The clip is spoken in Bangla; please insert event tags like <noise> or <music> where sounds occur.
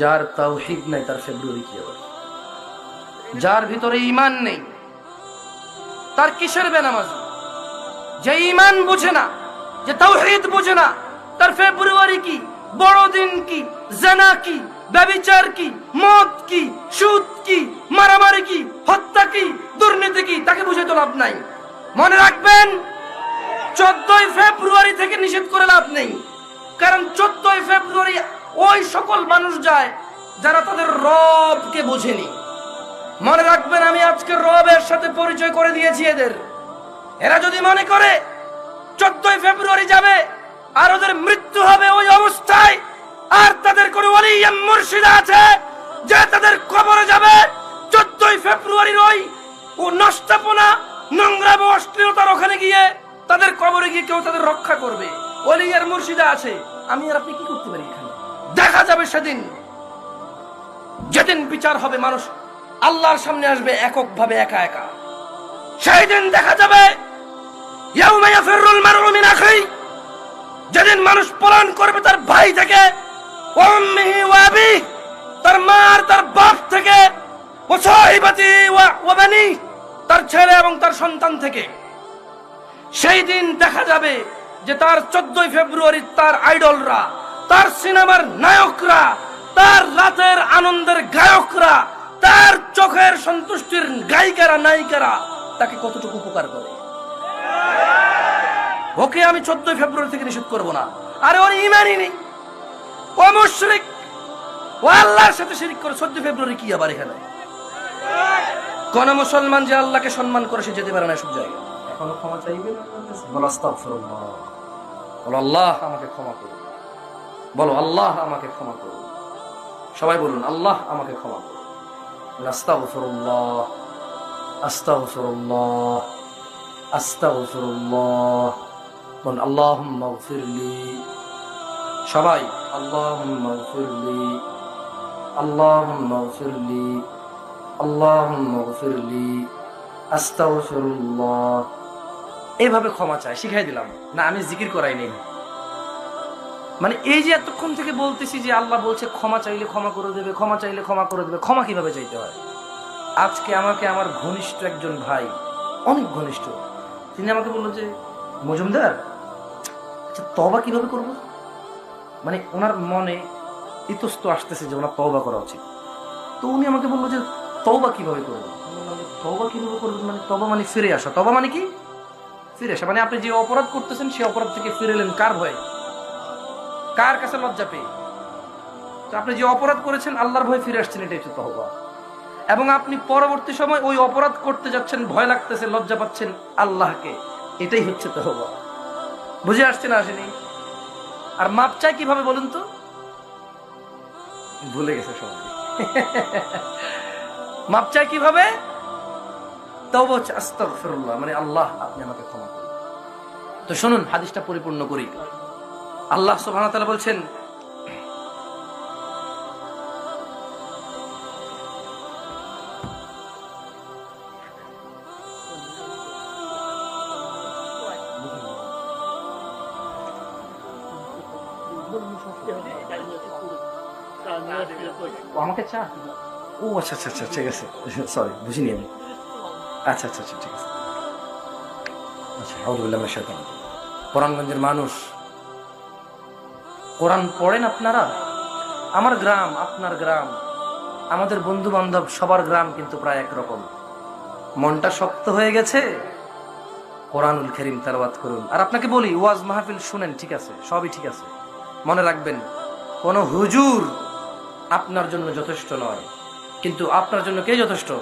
যার তাওহিদ নাই, তার ফেব্রুয়ারি কি আবার যার ভিতরে ইমান নেই, তার কিসের বেনামাজি? যে ইমান বুঝে না, যে তাওহিদ বুঝে না, তার ফেব্রুয়ারি কি? বড়দিন কি? জানা কি? ব্যবিচার কি? মদ কি? সুদ কি? মারামারি কি? হত্যা কি? দুর্নীতি কি? তাকে বুঝে তো লাভ নাই। মনে রাখবেন, চোদ্দই ফেব্রুয়ারি থেকে নিষেধ করে লাভ নেই। কারণ চোদ্দই ফেব্রুয়ারি ওই সকল মানুষ যায় যারা তাদের রবকে বুঝেনি। মনে রাখবেন, আমি আজকে রবের সাথে পরিচয় করে দিয়েছি এদের। এরা যদি মনে করে চোদ্দই ফেব্রুয়ারি যাবে, আর ওদের মৃত্যু হবে ওই অবস্থায়, আর তাদের কোন মুর্শিদা আছে যে তাদের কবরে যাবে, চোদ্দই ফেব্রুয়ারির ওই ও নষ্টাপনা নোংরা অশ্লীলতার ওখানে গিয়ে তাদের কবরে গিয়ে কেউ তাদের রক্ষা করবে। ওলিয়ার মুর্শিদা আছে। আমি আর আপনি কি করতে পারি এখানে? দেখা যাবে সেদিন, যেদিন বিচার হবে মানুষ আল্লাহর সামনে আসবে এককভাবে একা একা। সেই দিন দেখা যাবে যেদিন মানুষ পলায়ন করবে তার ভাই থেকে তার মা আর তার বাপ থেকে তার ছেলে এবং তার সন্তান থেকে। সেই দিন দেখা যাবে যে তার চোদ্দই ফেব্রুয়ারি তার আইডলরা, তার সিনেমার নায়করা, তার রাতের আনন্দের গায়করা, তার চোখের সন্তুষ্টির গায়িকারা, নায়িকারা তাকে কতটুকু উপকার করে? ওকে আমি চোদ্দই ফেব্রুয়ারি থেকে নিষেধ করব না। আরে ওর ইমানই নেই। ও মুশরিক। ও আল্লাহর সাথে শিরিক করে চোদ্দ ফেব্রুয়ারি কি আবার এখানে? কোন মুসলমান যে আল্লাহকে সম্মান করে সে যেতে পারে না সব জায়গায়। এখনও ক্ষমা চাইবে আস্তাগফিরুল্লাহ। বলো, আল্লাহ আমাকে ক্ষমা করুন। বলো, আল্লাহ আমাকে ক্ষমা করুন। সবাই বলুন, আল্লাহ আমাকে ক্ষমা করুন। আস্তাগফিরুল্লাহ আস্তাগফিরুল্লাহ আস্তাগফিরুল্লাহ। বলুন, আল্লাহুম্মা গফিরলি। সবাই, আল্লাহুম্মা গফিরলি। আল্লাহুম্মা গফিরলি। আল্লাহুম্মা গফিরলি। আস্তাগফিরুল্লাহ। এইভাবে ক্ষমা চাই শিখাই দিলাম। না, আমি জিকির করাই নেই। মানে এই যে এতক্ষণ থেকে বলতেছি যে আল্লাহ বলছে, ক্ষমা চাইলে ক্ষমা করে দেবে, ক্ষমা চাইলে ক্ষমা করে দেবে, ক্ষমা কীভাবে চাইতে হয়? আজকে আমাকে আমার ঘনিষ্ঠ একজন ভাই, অনেক ঘনিষ্ঠ, তিনি আমাকে বলল যে, মজুমদার আচ্ছা তবা কীভাবে করব? মানে ওনার মনে ইতস্ত আসতেছে যে ওনার তবা করা উচিত। তো উনি আমাকে বলল যে তবা কীভাবে করব? তবা কীভাবে করবেন মানে তবা মানে ফিরে আসা। তবা মানে কি? ফিরে আসা। মানে আপনি যে অপরাধ করতেছেন, সেই অপরাধ থেকে ফিরে এলেন কার ভয়ে? কার কাছে লজ্জা পেয়ে? তো আপনি যে অপরাধ করেছেন, আল্লাহর ভয়ে ফিরে আসছেন, এটাই হচ্ছে তহবা এবং আপনি পরবর্তী সময় ওই অপরাধ করতে যাচ্ছেন, ভয় লাগতেছে, লজ্জা পাচ্ছেন আল্লাহকে। এটাই হচ্ছে তহবা বুঝে আসছে না আসেনি? আর মাপ চাই কীভাবে বলুন তো? ভুলে গেছে সবাই। <laughs> মাপ চাই কীভাবে? মানে আল্লাহ আপনি আমাকে ক্ষমা তো শুনুন, হাদিসটা পরিপূর্ণ করি। আল্লাহ বলছেন আমাকে চা ও আচ্ছা আচ্ছা আচ্ছা ঠিক আছে। সরি, বুঝিনি আমি। আচ্ছা আচ্ছা আচ্ছা ঠিক আছে। আচ্ছা আউযুবিল্লাহি মিনাশ কোরআনগঞ্জের মানুষ, কোরআন পড়েন আপনারা? আমার গ্রাম, আপনার গ্রাম, আমাদের বন্ধু বান্ধব সবার গ্রাম কিন্তু প্রায় একরকম। মনটা শক্ত হয়ে গেছে? কোরআনুল করিম তেলাওয়াত করুন। আর আপনাকে বলি, ওয়াজ মাহফিল শুনেন, ঠিক আছে? সবই ঠিক আছে। মনে রাখবেন, কোন হুজুর আপনার জন্য যথেষ্ট নয়। কিন্তু আপনার জন্য কে যথেষ্ট?